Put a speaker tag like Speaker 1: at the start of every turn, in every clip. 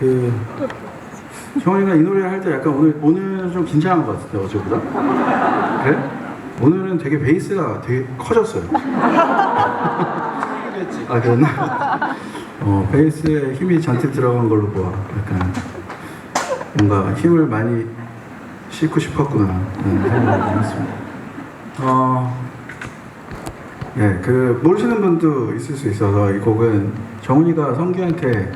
Speaker 1: 그 정원이가 이 노래 할 때 약간 오늘 오늘 좀 긴장한 것 같은데 어제보다 그래? 오늘은 되게 베이스가 되게 커졌어요. 아 그랬나? 어 베이스에 힘이 잔뜩 들어간 걸로 보아. 약간 뭔가 힘을 많이 싣고 싶었구나 라는 생각이 들었습니다. 어, 네, 그 모르시는 분도 있을 수 있어서 이 곡은 정훈이가 성규한테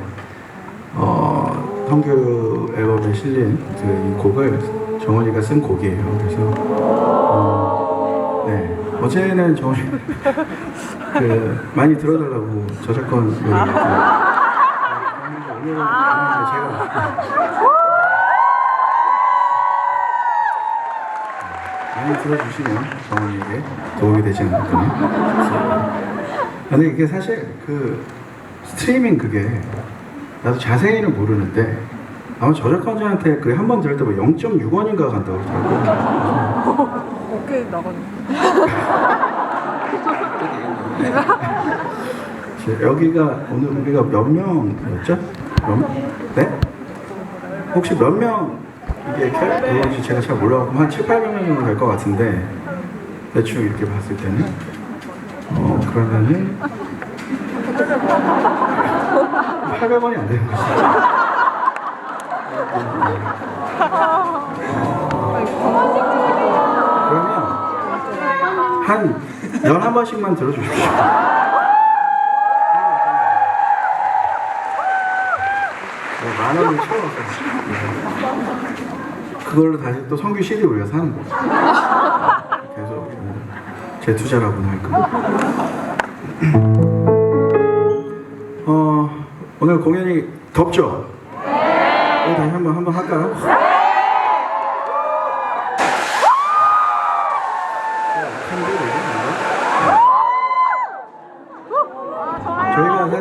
Speaker 1: 어, 성규 앨범에 실린 그 이 곡을 정훈이가 쓴 곡이에요. 그래서 어, 네 어제는 정훈이 그 많이 들어달라고 저작권 오늘은 오늘은 제가 많이 들어주시면 정원이에게 도움이 되지 않을까. 근데 이게 사실 그 스트리밍 그게 나도 자세히는 모르는데 아마 저작권자한테 그 한 번 들을 때뭐 0.6원인가 간다고 그러더라고.
Speaker 2: 오케이 나가네.
Speaker 1: 여기가 오늘 우리가 몇 명이었죠? 몇, 네? 혹시 몇 명 이게 그런지 제가 잘 몰라갖고 한 7, 800명 정도 될 것 같은데 대충 이렇게 봤을 때는 어 그러면은 800원이 안 되는 거지. 그러면 한 11번씩만 들어주십시오. 네, 만 원을 채워서 그걸로 다시 또 성규 CD 올려서 하는 거죠. 계속 음, 제 투자라고나 할까. 오늘 공연이 덥죠? 네. 다시 한번 한번 할까요?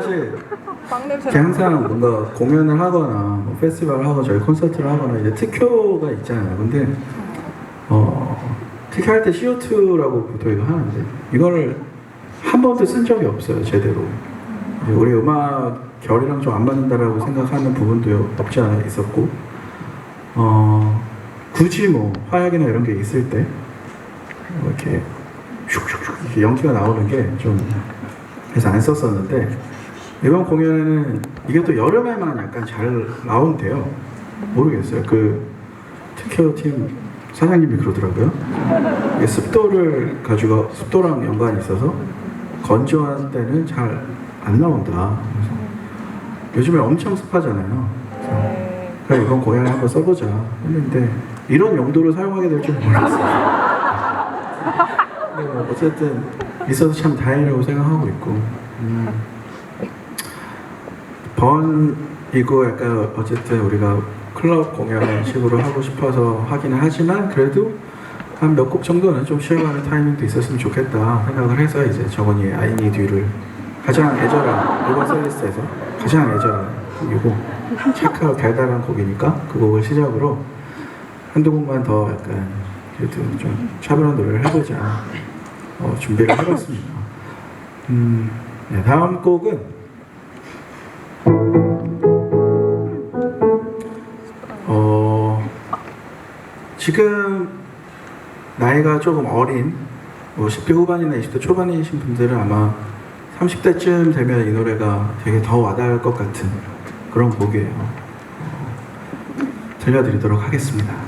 Speaker 1: 저희가. 이렇게 항상 뭔가 공연을 하거나 뭐 페스티벌을 하거나 저희 콘서트를 하거나 이제 특효가 있잖아요. 근데 어, 특효할 때 CO2라고 보통 이거 하는데 이거를 한 번도 쓴 적이 없어요 제대로. 우리 음악 결이랑 좀 안 맞는다라고 생각하는 부분도 없지 않아 있었고 어, 굳이 뭐 화약이나 이런 게 있을 때뭐 이렇게 슉슉슉 이렇게 연기가 나오는 게 좀 그래서 안 썼었는데 이번 공연에는 이게 또 여름에만 약간 잘 나온대요. 모르겠어요. 그 특효 팀 사장님이 그러더라고요. 습도를 가지고 습도랑 연관이 있어서 건조한 때는 잘 안 나온다. 그래서 요즘에 엄청 습하잖아요. 그래서 그래 이번 공연에 한번 써보자 했는데 이런 용도로 사용하게 될 줄 몰랐어요. 근데 뭐 어쨌든 있어서 참 다행이라고 생각하고 있고. 음. 번이고 약간 어쨌든 우리가 클럽 공연 식으로 하고 싶어서 하기는 하지만 그래도 한 몇 곡 정도는 좀 쉬어가는 타이밍도 있었으면 좋겠다 생각을 해서 이제 정원이의 아이니 뒤를 가장 애절한 이번 셀리스트에서 가장 애절한 곡이고 착하고 달달한 곡이니까 그 곡을 시작으로 한두 곡만 더 약간 그래도 좀 차분한 노래를 해보자 어, 준비를 해봤습니다. 음, 네, 다음 곡은 어, 지금 나이가 조금 어린 뭐 10대 후반이나 20대 초반이신 분들은 아마 30대쯤 되면 이 노래가 되게 더 와닿을 것 같은 그런 곡이에요. 어, 들려드리도록 하겠습니다.